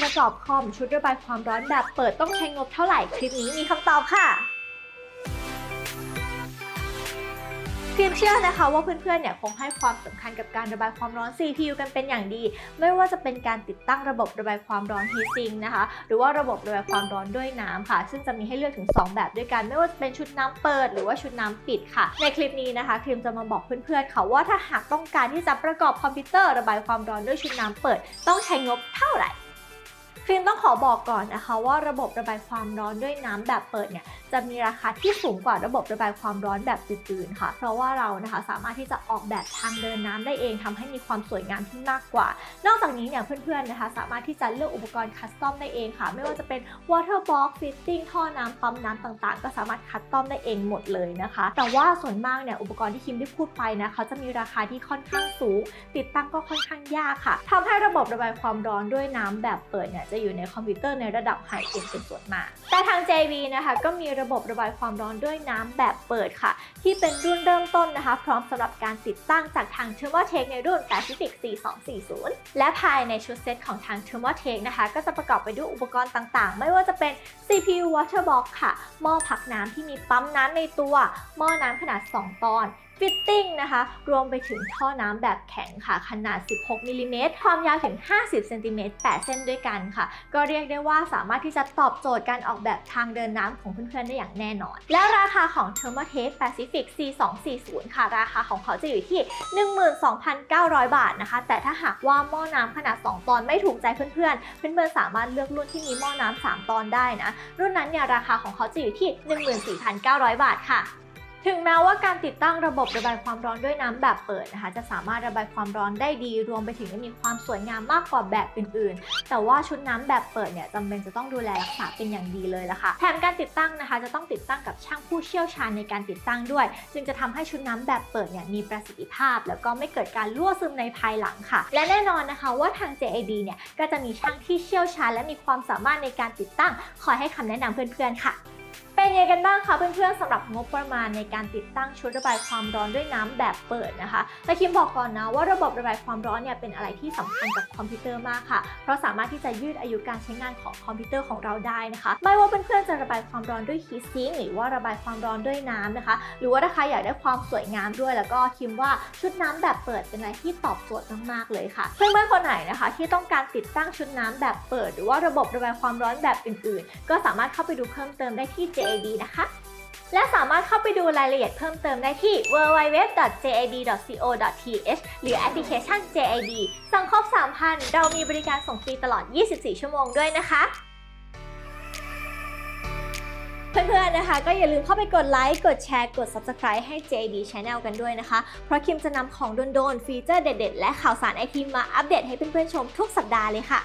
ประกอบคอมชุดระบายความร้อนแบบเปิดต้องใช้งบเท่าไหร่ คลิปนี้มีคำตอบค่ะพิมเชื่อนะคะว่าเพื่อนๆ เนี่ยคงให้ความสำคัญกับการระบายความร้อน CPU กันเป็นอย่างดี ไม่ว่าจะเป็นการติดตั้งระบบระบายความร้อน heatsink นะคะ หรือว่าระบบระบายความร้อนด้วยน้ำค่ะ ซึ่งจะมีให้เลือกถึง 2 แบบด้วยกัน ไม่ว่าจะเป็นชุดน้ำเปิด หรือว่าชุดน้ำปิดค่ะ ในคลิปนี้นะคะครีมจะมาบอกเพื่อนๆ ค่ะว่าถ้าหากต้องการที่จะประกอบคอมพิวเตอร์ระบายความร้อนด้วยชุดน้ำเปิด ต้องใช้งบเท่าไหร่ ครีมต้องขอบอกก่อนนะคะ ว่าระบบระบายความร้อนด้วยน้ำแบบเปิดเนี่ยจะมีราคาที่สูงกว่าระบบระบายความร้อนแบบตื่นๆค่ะ เพราะว่าเรานะคะสามารถที่จะออกแบบทางเดินน้ำได้เองทำให้มีความสวยงามที่มากกว่า นอกจากนี้เนี่ยเพื่อนๆนะคะ สามารถที่จะเลือกอุปกรณ์คัสตอมได้เองค่ะ ไม่ว่าจะเป็น water box fitting ท่อน้ำปั๊มน้ำต่างๆ ก็สามารถคัสตอมได้เองหมดเลยนะคะ แต่ว่าส่วนมากเนี่ยอุปกรณ์ที่คิมได้พูดไปนะเขาจะมีราคาที่ค่อนข้างสูง ติดตั้งก็ค่อนข้างยากค่ะทำให้ระบบระบายความร้อนด้วยน้ำแบบเปิดเนี่ยจะอยู่ในคอมพิวเตอร์ในระดับไฮเอ็นเป็นส่วนมาก แต่ทาง JV นะคะก็มีระบบระบายความร้อนด้วยน้ำแบบเปิดค่ะ ที่เป็นรุ่นเริ่มต้นนะคะ พร้อมสำหรับการติดตั้งจากทาง Thermotech ในรุ่น Pacific 4240 และภายในชุดเซตของทาง Thermotech นะคะ ก็จะประกอบไปด้วยอุปกรณ์ต่างๆ ไม่ว่าจะเป็น CPU Water Box ค่ะ หม้อพักน้ำที่มีปั๊มน้ำในตัว หม้อน้ำขนาด 2 ตอนฟิตติ้งนะคะ รวมไปถึงท่อน้ำแบบแข็งค่ะ ขนาด 16มิลลิเมตรความยาวถึง 50เซนติเมตร8เส้นด้วยกันค่ะก็เรียกได้ว่าสามารถที่จะตอบโจทย์การออกแบบทางเดินน้ำของเพื่อนๆได้อย่างแน่นอน และราคาของ Thermotech Pacific C240 ค่ะ ราคาของเขาจะอยู่ที่ 12,900 บาทนะคะ แต่ถ้าหากว่าหม้อน้ำขนาด 2 ตอนไม่ถูกใจเพื่อนๆ เพื่อนๆสามารถเลือกรุ่นที่มีหม้อน้ำ3ตอนได้นะ รุ่นนั้นเนี่ยราคาของเขาจะอยู่ที่ 14,900 บาทค่ะ ถึงแม้ว่าการติดตั้งระบบระบายความร้อนด้วยน้ำแบบเปิดนะคะ จะสามารถระบายความร้อนได้ดี รวมไปถึงมีความสวยงามมากกว่าแบบอื่น ๆ แต่ว่าชุดน้ำแบบเปิดเนี่ยจำเป็นจะต้องดูแลรักษาเป็นอย่างดีเลยละค่ะ แถมการติดตั้งนะคะ จะต้องติดตั้งกับช่างผู้เชี่ยวชาญในการติดตั้งด้วย จึงจะทำให้ชุดน้ำแบบเปิดเนี่ยมีประสิทธิภาพ แล้วก็ไม่เกิดการรั่วซึมในภายหลังค่ะ และแน่นอนนะคะว่าทาง JAD เนี่ยก็จะมีช่างที่เชี่ยวชาญ และมีความสามารถในการติดตั้งคอยให้คำแนะนำเพื่อนๆค่ะ เป็นยังไงกันบ้างคะเพื่อนๆสำหรับงบประมาณในการติดตั้งชุดระบายความร้อนด้วยน้ำแบบเปิดนะคะแต่คิมบอกก่อนนะว่าระบบระบายความร้อนเนี่ยเป็นอะไรที่สำคัญกับคอมพิวเตอร์มากค่ะ เพราะสามารถที่จะยืดอายุการใช้งานของคอมพิวเตอร์ของเราได้นะคะ ไม่ว่าเพื่อนๆจะระบายความร้อนด้วยฮีทซิงหรือว่าระบายความร้อนด้วยน้ำนะคะ หรือว่าถ้าใครอยากได้ความสวยงามด้วย แล้วก็คิมว่าชุดน้ำแบบเปิดเป็นอะไรที่ตอบโจทย์มากๆเลยค่ะเพื่อนๆคนไหนนะคะ ที่ต้องการติดตั้งชุดน้ำแบบเปิด หรือว่าระบบระบายความร้อนแบบอื่น ๆ ก็สามารถเข้าไปดูเพิ่มเติมได้ที่ JAD นะคะ และสามารถเข้าไปดูรายละเอียดเพิ่มเติมได้ที่ www.jad.co.th หรือแอปพลิเคชัน JAD สั่งครบ 3,000 เรามีบริการส่งฟรีตลอด 24 ชั่วโมงด้วยนะคะเพื่อนๆ นะคะ ก็อย่าลืมเข้าไปกดไลค์ กดแชร์ กด Subscribe ให้ JD Channel กันด้วยนะคะ เพราะคิมจะนำของโดนๆ ฟีเจอร์เด็ดๆ และข่าวสารไอทีมาอัปเดตให้เพื่อนๆ ชมทุกสัปดาห์เลยค่ะ